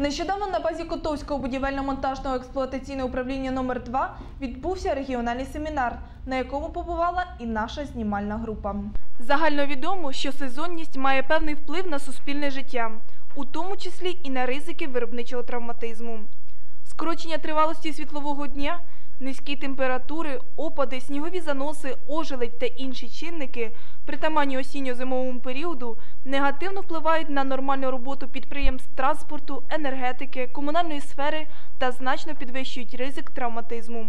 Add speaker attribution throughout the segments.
Speaker 1: Нещодавно на базі Котовського будівельно-монтажного експлуатаційного управління номер 2 відбувся регіональний семінар, на якому побувала і наша знімальна група. Загальновідомо, що сезонність має певний вплив на суспільне життя, у тому числі і на ризики виробничого травматизму. Скорочення тривалості світлового дня, низькі температури, опади, снігові заноси, ожеледь та інші чинники, притаманні осінньо-зимовому періоду, негативно впливають на нормальну роботу підприємств транспорту, енергетики, комунальної сфери та значно підвищують ризик травматизму.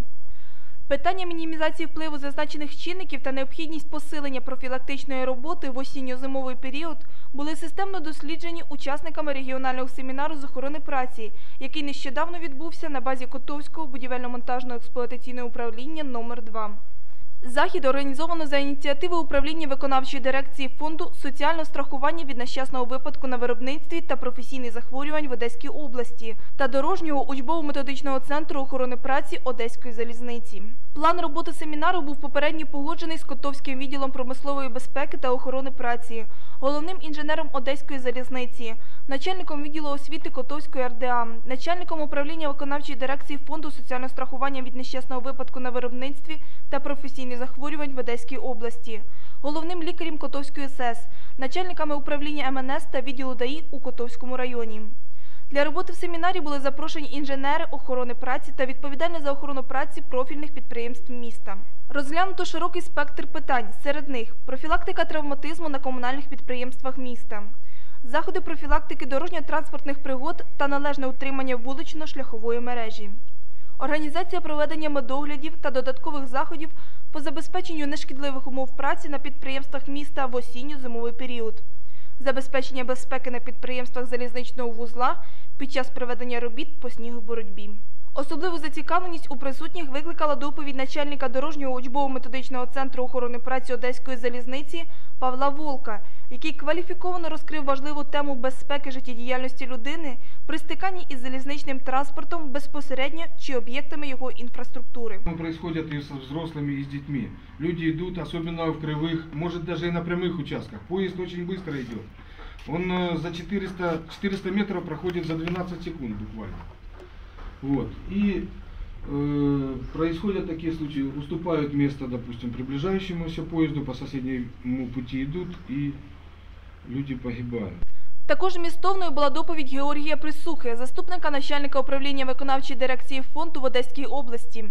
Speaker 1: Питання мінімізації впливу зазначених чинників та необхідність посилення профілактичної роботи в осінньо-зимовий період були системно досліджені учасниками регіонального семінару з охорони праці, який нещодавно відбувся на базі Котовського будівельно-монтажного експлуатаційного управління номер 2 Захід організовано за ініціативи управління виконавчої дирекції фонду соціального страхування від нещасного випадку на виробництві та професійних захворювань в Одеській області та дорожнього учбово-методичного центру охорони праці Одеської залізниці. План роботи семінару був попередньо погоджений з Котовським відділом промислової безпеки та охорони праці, головним інженером Одеської залізниці, начальником відділу освіти Котовської РДА, начальником управління виконавчої дирекції фонду соціального страхування від нещасного випадку на виробництві та професійних захворювань в Одеській області, головним лікарем Котовської СЕС, начальниками управління МНС та відділу ДАІ у Котовському районі. Для роботи в семінарі були запрошені інженери охорони праці та відповідальні за охорону праці профільних підприємств міста. Розглянуто широкий спектр питань, серед них профілактика травматизму на комунальних підприємствах міста, заходи профілактики дорожньо-транспортних пригод та належне утримання вулично-шляхової мережі, організація проведення медоглядів та додаткових заходів по забезпеченню нешкідливих умов праці на підприємствах міста в осінньо-зимовий період забезпечення безпеки на підприємствах залізничного вузла під час проведення робіт по снігоборотьбі. Особливу зацікавленість у присутніх викликала доповідь начальника дорожнього учбово-методичного центру охорони праці Одеської залізниці Павла Волка, який кваліфіковано розкрив важливу тему безпеки життєдіяльності людини при стиканні із залізничним транспортом безпосередньо чи об'єктами його інфраструктури.
Speaker 2: Ну, Происходят и с взрослыми, и с детьми. Люди идут, особенно в кривых, может даже и на прямых участках. Поезд очень быстро идет. Он э, за 400, 400 метров проходит за 12 секунд буквально. Вот. И э, происходят такие случаи, уступают место, допустим, приближающемуся поезду, по соседнему пути идут, и люди погибают.
Speaker 1: Також змістовною була доповідь Георгія Присухи, заступника начальника управління виконавчої дирекції фонду в Одеській області.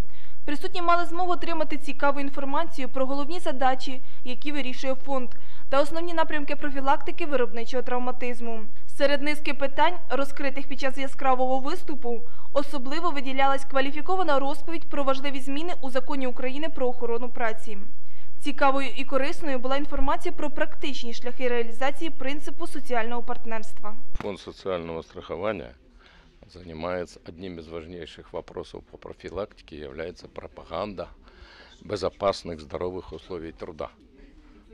Speaker 1: Присутні мали змогу отримати цікаву інформацію про головні задачі, які вирішує фонд, та основні напрямки профілактики виробничого травматизму. Серед низки питань, розкритих під час яскравого виступу, особливо виділялась кваліфікована розповідь про важливі зміни у законі України про охорону праці. Цікавою і корисною була інформація про практичні шляхи реалізації принципу соціального партнерства.
Speaker 3: Фонд социального страхования занимается одним из важнейших вопросов по профилактике является пропаганда безопасных, здоровых условий труда.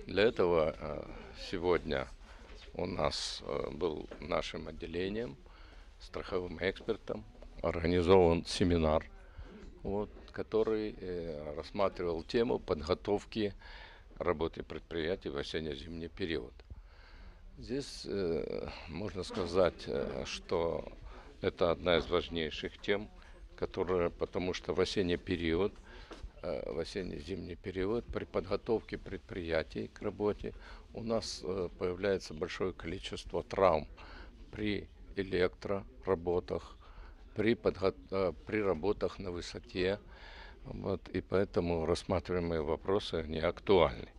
Speaker 3: Для этого э, сегодня у нас э, был нашим отделением, страховым экспертом, организован семинар, вот, который э, рассматривал тему подготовки работы предприятий в осенне-зимний период. Здесь можно сказать, что это одна из важнейших тем, которая, потому что в осенний период, в осенне-зимний период при подготовке предприятий к работе у нас э, появляется большое количество травм при электроработах, при, подго- э, при работах на высоте. Вот, и поэтому рассматриваемые вопросы они актуальны.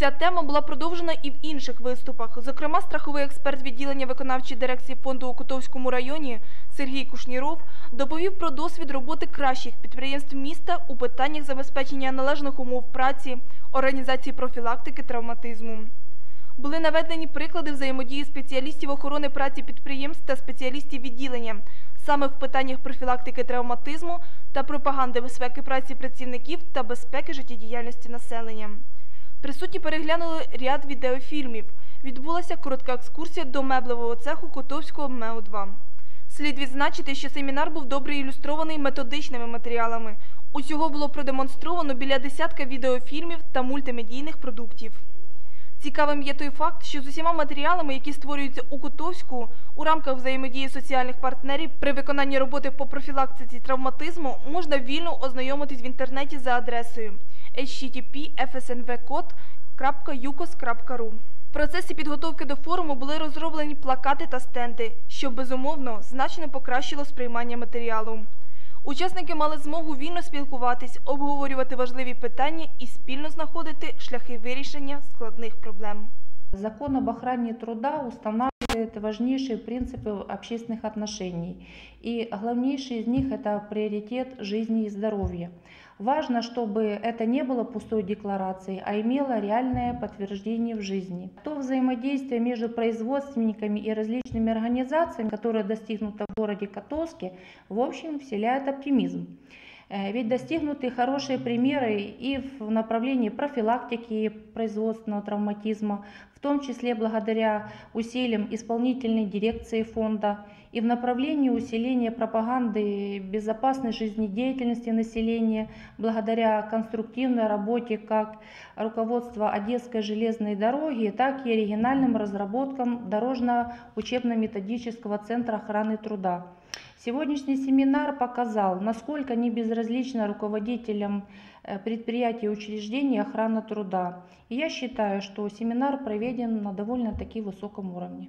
Speaker 1: Ця тема була продовжена і в інших виступах. Зокрема, страховий експерт відділення виконавчої дирекції фонду у Котовському районі Сергій Кушніров доповів про досвід роботи кращих підприємств міста у питаннях забезпечення належних умов праці, організації профілактики травматизму. Були наведені приклади взаємодії спеціалістів охорони праці підприємств та спеціалістів відділення саме в питаннях профілактики травматизму та пропаганди безпеки праці працівників та безпеки життєдіяльності населення. Присутні переглянули ряд відеофільмів. Відбулася коротка екскурсія до меблевого цеху Котовського МЕО-2. Слід відзначити, що семінар був добре ілюстрований методичними матеріалами. Усього було продемонстровано біля десятка відеофільмів та мультимедійних продуктів. Цікавим є той факт, що з усіма матеріалами, які створюються у Котовську у рамках взаємодії соціальних партнерів при виконанні роботи по профілактиці травматизму, можна вільно ознайомитись в інтернеті за адресою http. В процесі підготовки до форуму були розроблені плакати та стенди, що безумовно значно покращило сприймання матеріалу. Учасники мали змогу вільно спілкуватись, обговорювати важливі питання і спільно знаходити шляхи вирішення складних проблем.
Speaker 4: Закон об охране труда устанавливает важнейшие принципы общественных отношений. И главнейший из них – это приоритет жизни и здоровья. Важно, чтобы это не было пустой декларацией, а имело реальное подтверждение в жизни. То взаимодействие между производственниками и различными организациями, которое достигнуто в городе Котовске, в общем, вселяет оптимизм. Э, Ведь достигнуты хорошие примеры и в направлении профилактики производственного травматизма, в том числе благодаря усилиям исполнительной дирекции фонда, и в направлении усиления пропаганды безопасной жизнедеятельности населения, благодаря конструктивной работе как руководства Одесской железной дороги, так и оригинальным разработкам дорожно-учебно-методического центра охраны труда. Сегодняшний семинар показал, насколько не безразлична руководителям э, предприятий и учреждений охрана труда. И я считаю, что семинар проведен на довольно-таки высоком уровне.